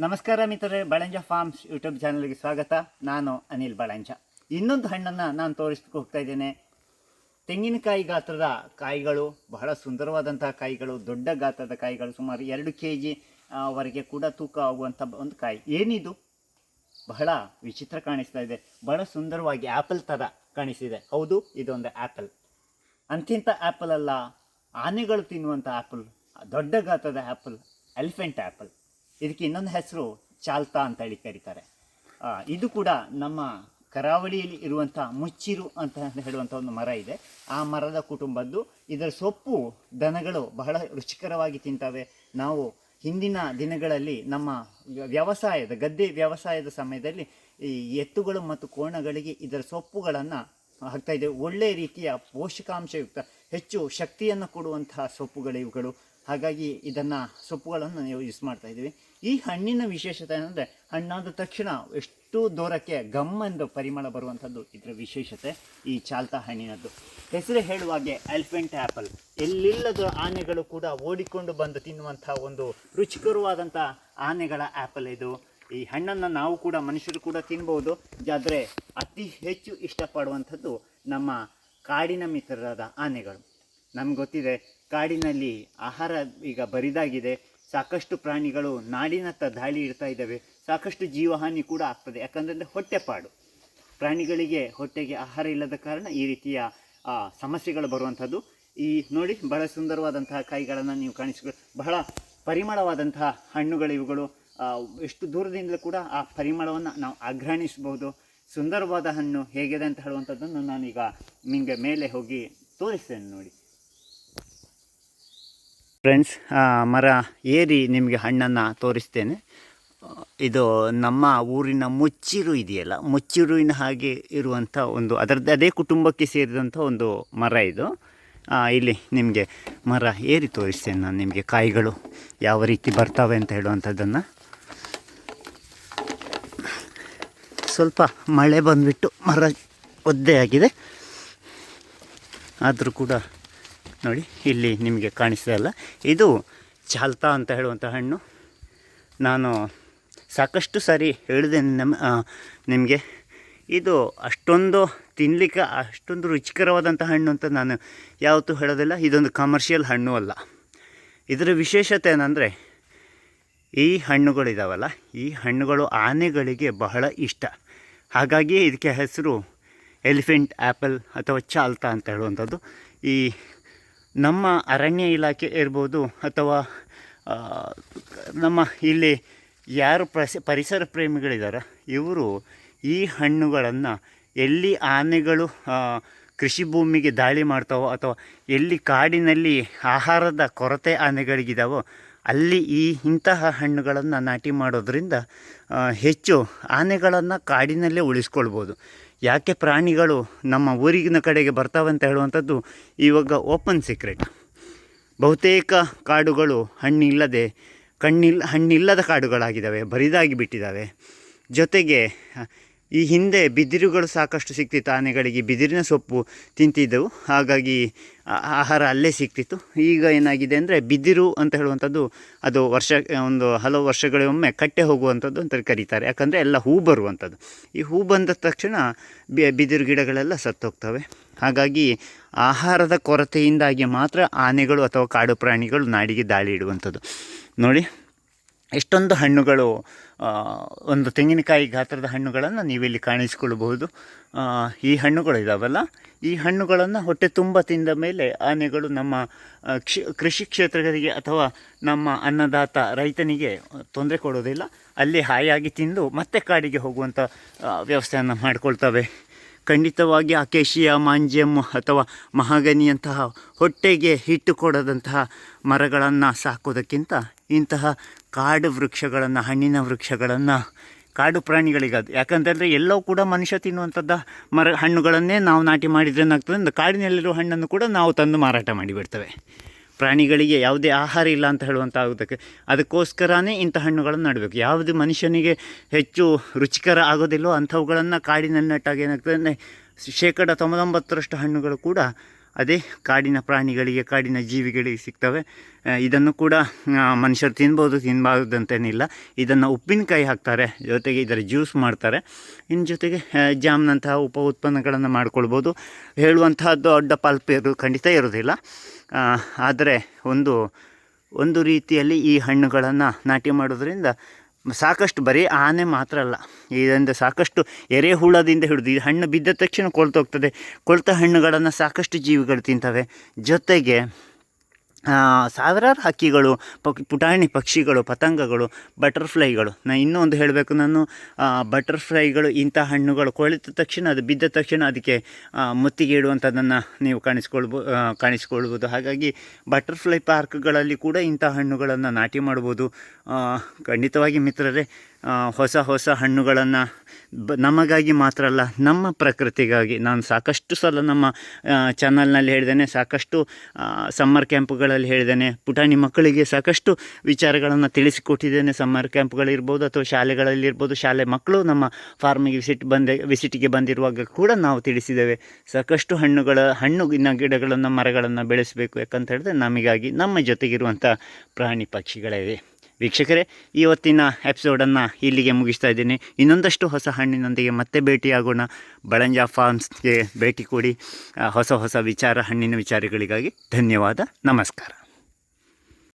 ನಮಸ್ಕಾರ ಮಿತ್ರರೇ, Balanja forms YouTube ಚಾನಲ್ಗೆ ಸ್ವಾಗತ. ನಾನು ಅನಿಲ್ ಬಳಂಜ. ಇನ್ನೊಂದು ಹಣ್ಣನ್ನು ನಾನು ತೋರಿಸ್ಲಿಕ್ಕೆ ಹೋಗ್ತಾ ಇದ್ದೇನೆ. ತೆಂಗಿನಕಾಯಿ ಗಾತ್ರದ ಕಾಯಿಗಳು, ಬಹಳ ಸುಂದರವಾದಂತಹ ಕಾಯಿಗಳು, ದೊಡ್ಡ ಗಾತ್ರದ ಕಾಯಿಗಳು, ಸುಮಾರು ಎರಡು ಕೆ ಜಿ ವರೆಗೆ ಕೂಡ ತೂಕ ಆಗುವಂಥ ಒಂದು ಕಾಯಿ. ಏನಿದು? ಬಹಳ ವಿಚಿತ್ರ ಕಾಣಿಸ್ತಾ ಇದೆ. ಬಹಳ ಸುಂದರವಾಗಿ ಆ್ಯಪಲ್ ಥರ ಕಾಣಿಸಿದೆ ಹೌದು, ಇದೊಂದು ಆ್ಯಪಲ್ ಅಂತಿಂಥ ಆ್ಯಪಲ್ ಅಲ್ಲ, ಆನೆಗಳು ತಿನ್ನುವಂಥ ಆ್ಯಪಲ್ ದೊಡ್ಡ ಗಾತ್ರದ ಆ್ಯಪಲ್ ಎಲಿಫೆಂಟ್ ಆ್ಯಪಲ್ ಇದಕ್ಕೆ ಇನ್ನೊಂದು ಹೆಸರು ಚಾಲ್ತಾ ಅಂತ ಹೇಳಿ ಕರೀತಾರೆ. ಇದು ಕೂಡ ನಮ್ಮ ಕರಾವಳಿಯಲ್ಲಿ ಇರುವಂಥ ಮುಚ್ಚಿರು ಅಂತ ಹೇಳುವಂಥ ಒಂದು ಮರ ಇದೆ. ಆ ಮರದ ಕುಟುಂಬದ್ದು. ಇದರ ಸೊಪ್ಪು ದನಗಳು ಬಹಳ ರುಚಿಕರವಾಗಿ ತಿಂತವೆ. ನಾವು ಹಿಂದಿನ ದಿನಗಳಲ್ಲಿ ನಮ್ಮ ವ್ಯವಸಾಯದ, ಗದ್ದೆ ವ್ಯವಸಾಯದ ಸಮಯದಲ್ಲಿ ಈ ಎತ್ತುಗಳು ಮತ್ತು ಕೋಣಗಳಿಗೆ ಇದರ ಸೊಪ್ಪುಗಳನ್ನು ಹಾಕ್ತಾ ಇದ್ದೇವೆ. ಒಳ್ಳೆಯ ರೀತಿಯ ಪೋಷಕಾಂಶಯುಕ್ತ, ಹೆಚ್ಚು ಶಕ್ತಿಯನ್ನು ಕೊಡುವಂತಹ ಸೊಪ್ಪುಗಳು ಇವುಗಳು. ಹಾಗಾಗಿ ಇದನ್ನು ಸೊಪ್ಪುಗಳನ್ನು ನಾವು ಯೂಸ್ ಮಾಡ್ತಾ ಇದ್ದೀವಿ. ಈ ಹಣ್ಣಿನ ವಿಶೇಷತೆ ಏನಂದರೆ ಹಣ್ಣಾದ ತಕ್ಷಣ ಎಷ್ಟು ದೂರಕ್ಕೆ ಗಮ್ ಎಂದು ಪರಿಮಳ ಬರುವಂಥದ್ದು ಇದರ ವಿಶೇಷತೆ ಈ ಚಾಲ್ತ ಹಣ್ಣಿನದ್ದು. ಹೆಸರು ಹೇಳುವಾಗೆ ಎಲಿಫೆಂಟ್ ಆ್ಯಪಲ್ ಎಲ್ಲಿಲ್ಲದ ಆನೆಗಳು ಕೂಡ ಓಡಿಕೊಂಡು ಬಂದು ತಿನ್ನುವಂಥ ಒಂದು ರುಚಿಕರವಾದಂಥ ಆನೆಗಳ ಆ್ಯಪಲ್ ಇದು. ಈ ಹಣ್ಣನ್ನು ನಾವು ಕೂಡ ಮನುಷ್ಯರು ಕೂಡ ತಿನ್ಬೋದು. ಆದರೆ ಅತಿ ಹೆಚ್ಚು ಇಷ್ಟಪಡುವಂಥದ್ದು ನಮ್ಮ ಕಾಡಿನ ಮಿತ್ರರಾದ ಆನೆಗಳು. ನಮ್ಗೆ ಗೊತ್ತಿದೆ, ಕಾಡಿನಲ್ಲಿ ಆಹಾರ ಈಗ ಬರಿದಾಗಿದೆ. ಸಾಕಷ್ಟು ಪ್ರಾಣಿಗಳು ನಾಡಿನತ್ತ ದಾಳಿ ಇಡ್ತಾ ಇದ್ದಾವೆ. ಸಾಕಷ್ಟು ಜೀವಹಾನಿ ಕೂಡ ಆಗ್ತದೆ. ಯಾಕಂದರೆ ಹೊಟ್ಟೆಪಾಡು ಪ್ರಾಣಿಗಳಿಗೆ ಹೊಟ್ಟೆಗೆ ಆಹಾರ ಇಲ್ಲದ ಕಾರಣ ಈ ರೀತಿಯ ಸಮಸ್ಯೆಗಳು ಬರುವಂಥದ್ದು. ಈ ನೋಡಿ, ಬಹಳ ಸುಂದರವಾದಂತಹ ಕಾಯಿಗಳನ್ನು ನೀವು ಕಾಣಿಸಿಕೊಳ್ಳಿ. ಬಹಳ ಪರಿಮಳವಾದಂತಹ ಹಣ್ಣುಗಳು ಇವುಗಳು. ಎಷ್ಟು ದೂರದಿಂದಲೂ ಕೂಡ ಆ ಪರಿಮಳವನ್ನು ನಾವು ಆಘ್ರಾಣಿಸಬಹುದು. ಸುಂದರವಾದ ಹಣ್ಣು ಹೇಗಿದೆ ಅಂತ ಹೇಳುವಂಥದ್ದನ್ನು ನಾನೀಗ ನಿಮಗೆ ಮೇಲೆ ಹೋಗಿ ತೋರಿಸ್ತೇನೆ ನೋಡಿ. ಫ್ರೆಂಡ್ಸ್ ಮರ ಏರಿ ನಿಮಗೆ ಹಣ್ಣನ್ನು ತೋರಿಸ್ತೇನೆ. ಇದು ನಮ್ಮ ಊರಿನ ಮುಚ್ಚಿರು ಇದೆಯಲ್ಲ, ಮುಚ್ಚಿರುವಿನ ಹಾಗೆ ಇರುವಂಥ ಒಂದು, ಅದರದ್ದು ಅದೇ ಕುಟುಂಬಕ್ಕೆ ಸೇರಿದಂಥ ಒಂದು ಮರ ಇದು. ಇಲ್ಲಿ ನಿಮಗೆ ಮರ ಏರಿ ತೋರಿಸ್ತೇನೆ ನಾನು ನಿಮಗೆ, ಕಾಯಿಗಳು ಯಾವ ರೀತಿ ಬರ್ತವೆ ಅಂತ ಹೇಳುವಂಥದ್ದನ್ನು. ಸ್ವಲ್ಪ ಮಳೆ ಬಂದುಬಿಟ್ಟು ಮರ ಒದ್ದೆ ಆಗಿದೆ. ಆದರೂ ಕೂಡ ನೋಡಿ, ಇಲ್ಲಿ ನಿಮಗೆ ಕಾಣಿಸ್ತಾ ಇಲ್ಲ. ಇದು ಚಾಲ್ತಾ ಅಂತ ಹೇಳುವಂಥ ಹಣ್ಣು. ನಾನು ಸಾಕಷ್ಟು ಸಾರಿ ಹೇಳಿದೆ ನಮ್ಮ ನಿಮಗೆ. ಇದು ಅಷ್ಟೊಂದು ತಿನ್ನಲಿಕ್ಕೆ ಅಷ್ಟೊಂದು ರುಚಿಕರವಾದಂಥ ಹಣ್ಣು ಅಂತ ನಾನು ಯಾವತ್ತೂ ಹೇಳೋದಿಲ್ಲ. ಇದೊಂದು ಕಮರ್ಷಿಯಲ್ ಹಣ್ಣು ಅಲ್ಲ. ಇದರ ವಿಶೇಷತೆ ಏನಂದರೆ, ಈ ಹಣ್ಣುಗಳಿದಾವಲ್ಲ, ಈ ಹಣ್ಣುಗಳು ಆನೆಗಳಿಗೆ ಬಹಳ ಇಷ್ಟ. ಹಾಗಾಗಿ ಇದಕ್ಕೆ ಹೆಸರು ಎಲಿಫೆಂಟ್ ಆ್ಯಪಲ್ ಅಥವಾ ಚಾಲ್ತಾ ಅಂತ ಹೇಳುವಂಥದ್ದು. ಈ ನಮ್ಮ ಅರಣ್ಯ ಇಲಾಖೆ ಇರ್ಬೋದು ಅಥವಾ ನಮ್ಮ ಇಲ್ಲಿ ಯಾರು ಪ್ರಸ, ಪರಿಸರ ಪ್ರೇಮಿಗಳಿದ್ದಾರೆ ಇವರು ಈ ಹಣ್ಣುಗಳನ್ನು ಎಲ್ಲಿ ಆನೆಗಳು ಕೃಷಿ ಭೂಮಿಗೆ ದಾಳಿ ಮಾಡ್ತಾವೋ ಅಥವಾ ಎಲ್ಲಿ ಕಾಡಿನಲ್ಲಿ ಆಹಾರದ ಕೊರತೆ ಆನೆಗಳಿಗಿದಾವೋ, ಅಲ್ಲಿ ಈ ಇಂತಹ ಹಣ್ಣುಗಳನ್ನು ನಾಟಿ ಮಾಡೋದರಿಂದ ಹೆಚ್ಚು ಆನೆಗಳನ್ನು ಕಾಡಿನಲ್ಲೇ ಉಳಿಸ್ಕೊಳ್ಬೋದು. ಯಾಕೆ ಪ್ರಾಣಿಗಳು ನಮ್ಮ ಊರಿನ ಕಡೆಗೆ ಬರ್ತಾವಂತ ಹೇಳುವಂಥದ್ದು ಇವಾಗ ಓಪನ್ ಸೀಕ್ರೆಟ್. ಬಹುತೇಕ ಕಾಡುಗಳು ಹಣ್ಣಿಲ್ಲದೆ, ಕಣ್ಣಿಲ್, ಹಣ್ಣಿಲ್ಲದ ಕಾಡುಗಳಾಗಿದ್ದಾವೆ, ಬರಿದಾಗಿ ಬಿಟ್ಟಿದ್ದಾವೆ. ಜೊತೆಗೆ ಈ ಹಿಂದೆ ಬಿದಿರುಗಳು ಸಾಕಷ್ಟು ಸಿಗ್ತಿತ್ತು ಆನೆಗಳಿಗೆ ಬಿದಿರಿನ ಸೊಪ್ಪು ತಿಂತಿದ್ದವು. ಹಾಗಾಗಿ ಆಹಾರ ಅಲ್ಲೇ ಸಿಗ್ತಿತ್ತು ಈಗ ಏನಾಗಿದೆ ಅಂದರೆ ಬಿದಿರು ಅಂತ ಹೇಳುವಂಥದ್ದು ಅದು ವರ್ಷ, ಒಂದು ಹಲವು ವರ್ಷಗಳಿಗೊಮ್ಮೆ ಕಟ್ಟೆ ಹೋಗುವಂಥದ್ದು ಅಂತ ಕರೀತಾರೆ. ಯಾಕಂದರೆ ಎಲ್ಲ ಹೂ ಬರುವಂಥದ್ದು. ಈ ಹೂ ಬಂದ ತಕ್ಷಣ ಬಿದಿರು ಗಿಡಗಳೆಲ್ಲ ಸತ್ತೋಗ್ತವೆ. ಹಾಗಾಗಿ ಆಹಾರದ ಕೊರತೆಯಿಂದಾಗಿ ಮಾತ್ರ ಆನೆಗಳು ಅಥವಾ ಕಾಡು ಪ್ರಾಣಿಗಳು ನಾಡಿಗೆ ದಾಳಿ ಇಡುವಂಥದ್ದು. ನೋಡಿ ಎಷ್ಟೊಂದು ಹಣ್ಣುಗಳು ಒಂದು ತೆಂಗಿನಕಾಯಿ ಗಾತ್ರದ ಹಣ್ಣುಗಳನ್ನು ನೀವಿಲ್ಲಿ ಕಾಣಿಸಿಕೊಳ್ಳಬಹುದು. ಈ ಹಣ್ಣುಗಳು ಇದಾವಲ್ಲ? ಈ ಹಣ್ಣುಗಳನ್ನು ಹೊಟ್ಟೆ ತುಂಬ ತಿಂದ ಮೇಲೆ ಆನೆಗಳು ನಮ್ಮ ಕೃಷಿ ಕ್ಷೇತ್ರಗಳಿಗೆ ಅಥವಾ ನಮ್ಮ ಅನ್ನದಾತ ರೈತನಿಗೆ ತೊಂದರೆ ಕೊಡೋದಿಲ್ಲ. ಅಲ್ಲಿ ಹಾಯಾಗಿ ತಿಂದು ಮತ್ತೆ ಕಾಡಿಗೆ ಹೋಗುವಂಥ ವ್ಯವಸ್ಥೆಯನ್ನು ಮಾಡಿಕೊಳ್ತವೆ. ಖಂಡಿತವಾಗಿ ಅಕೇಶಿಯ ಮಾಂಜ್ಯಮ್ ಅಥವಾ ಮಹಾಗನಿಯಂತಹ ಹೊಟ್ಟೆಗೆ ಹಿಟ್ಟು ಕೊಡದಂತಹ ಮರಗಳನ್ನು ಸಾಕೋದಕ್ಕಿಂತ ಇಂತಹ ಕಾಡು ವೃಕ್ಷಗಳನ್ನು, ಹಣ್ಣಿನ ವೃಕ್ಷಗಳನ್ನು, ಕಾಡು ಪ್ರಾಣಿಗಳಿಗದು. ಯಾಕಂತಂದರೆ ಎಲ್ಲವೂ ಕೂಡ ಮನುಷ್ಯ ತಿನ್ನುವಂಥದ್ದು ಮರ, ಹಣ್ಣುಗಳನ್ನೇ ನಾವು ನಾಟಿ ಮಾಡಿದ್ರೆ ಏನಾಗ್ತದೆ ಅಂದ್ರೆ ಕಾಡಿನಲ್ಲಿರೋ ಹಣ್ಣನ್ನು ಕೂಡ ನಾವು ತಂದು ಮಾರಾಟ ಮಾಡಿಬಿಡ್ತೇವೆ. ಪ್ರಾಣಿಗಳಿಗೆ ಯಾವುದೇ ಆಹಾರ ಇಲ್ಲ ಅಂತ ಹೇಳುವಂಥ ಆಗೋದಕ್ಕೆ ಅದಕ್ಕೋಸ್ಕರನೇ ಇಂಥ ಹಣ್ಣುಗಳನ್ನು ನೆಡಬೇಕು. ಯಾವುದು ಮನುಷ್ಯನಿಗೆ ಹೆಚ್ಚು ರುಚಿಕರ ಆಗೋದಿಲ್ಲೋ ಅಂಥವುಗಳನ್ನು ಕಾಡಿನಲ್ಲಿ ನೆಟ್ಟಾಗ ಏನಾಗ್ತದೆ ಶೇಕಡ ತೊಂಬತ್ತೊಂಬತ್ತರಷ್ಟು ಹಣ್ಣುಗಳು ಕೂಡ ಅದೇ ಕಾಡಿನ ಪ್ರಾಣಿಗಳಿಗೆ, ಕಾಡಿನ ಜೀವಿಗಳಿಗೆ ಸಿಗ್ತವೆ. ಇದನ್ನು ಕೂಡ ಮನುಷ್ಯರು ತಿನ್ಬೋದು ತಿನ್ನಬಾರ್ದಂತೇನಿಲ್ಲ ಇದನ್ನು ಉಪ್ಪಿನಕಾಯಿ ಹಾಕ್ತಾರೆ, ಜೊತೆಗೆ ಇದರ ಜ್ಯೂಸ್ ಮಾಡ್ತಾರೆ. ಇನ್ನು ಜೊತೆಗೆ ಜಾಮ್ನಂತಹ ಉಪ ಉತ್ಪನ್ನಗಳನ್ನು ಮಾಡ್ಕೊಳ್ಬೋದು. ಹೇಳುವಂತಹದ್ದು ದೊಡ್ಡ ಪಲ್ಪ್ ಇರು ಖಂಡಿತ ಇರೋದಿಲ್ಲ ಆದರೆ ಒಂದು ಒಂದು ರೀತಿಯಲ್ಲಿ ಈ ಹಣ್ಣುಗಳನ್ನು ನಾಟಿ ಮಾಡೋದ್ರಿಂದ ಸಾಕಷ್ಟು ಬರೀ ಆನೆ ಮಾತ್ರ ಅಲ್ಲ, ಇದರಿಂದ ಸಾಕಷ್ಟು ಎರೆಹುಳದಿಂದ ಹಿಡಿದು, ಈ ಹಣ್ಣು ಬಿದ್ದ ತಕ್ಷಣ ಕೊಳ್ತೋಗ್ತದೆ ಕೊಳ್ತ ಹಣ್ಣುಗಳನ್ನು ಸಾಕಷ್ಟು ಜೀವಿಗಳು ತಿಂತವೆ. ಜೊತೆಗೆ ಸಾವಿರಾರು ಹಕ್ಕಿಗಳು, ಪಕ್, ಪುಟಾಣಿ ಪಕ್ಷಿಗಳು, ಪತಂಗಗಳು, ಬಟರ್ಫ್ಲೈಗಳು. ನಾ ಇನ್ನೊಂದು ಹೇಳಬೇಕು ನಾನು ಬಟರ್ಫ್ಲೈಗಳು, ಇಂಥ ಹಣ್ಣುಗಳು ಕೊಳೆತ ತಕ್ಷಣ ಅದು ಬಿದ್ದ ತಕ್ಷಣ ಅದಕ್ಕೆ ಮುತ್ತಿಗೆ ಇಡುವಂಥದ್ದನ್ನು ನೀವು ಕಾಣಿಸ್ಕೊಳ್ಬೋ ಕಾಣಿಸ್ಕೊಳ್ಬೋದು. ಹಾಗಾಗಿ ಬಟರ್ಫ್ಲೈ ಪಾರ್ಕ್ಗಳಲ್ಲಿ ಕೂಡ ಇಂಥ ಹಣ್ಣುಗಳನ್ನು ನಾಟಿ ಮಾಡ್ಬೋದು. ಖಂಡಿತವಾಗಿ ಮಿತ್ರರೇ ಹೊಸ ಹೊಸ ಹಣ್ಣುಗಳನ್ನು ಬ ನಮಗಾಗಿ ಮಾತ್ರ ಅಲ್ಲ, ನಮ್ಮ ಪ್ರಕೃತಿಗಾಗಿ. ನಾನು ಸಾಕಷ್ಟು ಸಲ ನಮ್ಮ ಚಾನಲ್ನಲ್ಲಿ ಹೇಳಿದ್ದೇನೆ, ಸಾಕಷ್ಟು ಸಮ್ಮರ್ ಕ್ಯಾಂಪ್ಗಳಲ್ಲಿ ಹೇಳಿದ್ದೇನೆ. ಪುಟಾಣಿ ಮಕ್ಕಳಿಗೆ ಸಾಕಷ್ಟು ವಿಚಾರಗಳನ್ನು ತಿಳಿಸಿಕೊಟ್ಟಿದ್ದೇನೆ. ಸಮ್ಮರ್ ಕ್ಯಾಂಪ್ಗಳಿರ್ಬೋದು ಅಥವಾ ಶಾಲೆಗಳಲ್ಲಿರ್ಬೋದು ಶಾಲೆ ಮಕ್ಕಳು ನಮ್ಮ ಫಾರ್ಮಿಗೆ ವಿಸಿಟ್ ಬಂದೆ ವಿಸಿಟಿಗೆ ಬಂದಿರುವಾಗ ಕೂಡ ನಾವು ತಿಳಿಸಿದ್ದೇವೆ. ಸಾಕಷ್ಟು ಹಣ್ಣುಗಳ ಹಣ್ಣುಗಿನ ಗಿಡಗಳನ್ನು, ಮರಗಳನ್ನು ಬೆಳೆಸಬೇಕು ಯಾಕಂತ ಹೇಳಿದ್ರೆ ನಮಗಾಗಿ, ನಮ್ಮ ಜೊತೆಗಿರುವಂಥ ಪ್ರಾಣಿ ಪಕ್ಷಿಗಳಿವೆ ವೀಕ್ಷಕರೇ, ಇವತ್ತಿನ ಎಪಿಸೋಡನ್ನು ಇಲ್ಲಿಗೆ ಮುಗಿಸ್ತಾ ಇದ್ದೀನಿ. ಇನ್ನೊಂದಷ್ಟು ಹೊಸ ಹಣ್ಣಿನೊಂದಿಗೆ ಮತ್ತೆ ಭೇಟಿಯಾಗೋಣ. ಬಳಂಜ ಫಾರ್ಮ್ಸ್ಗೆ ಭೇಟಿ ಕೊಡಿ. ಹೊಸ ಹೊಸ ವಿಚಾರ, ಹಣ್ಣಿನ ವಿಚಾರಗಳಿಗಾಗಿ ಧನ್ಯವಾದ. ನಮಸ್ಕಾರ.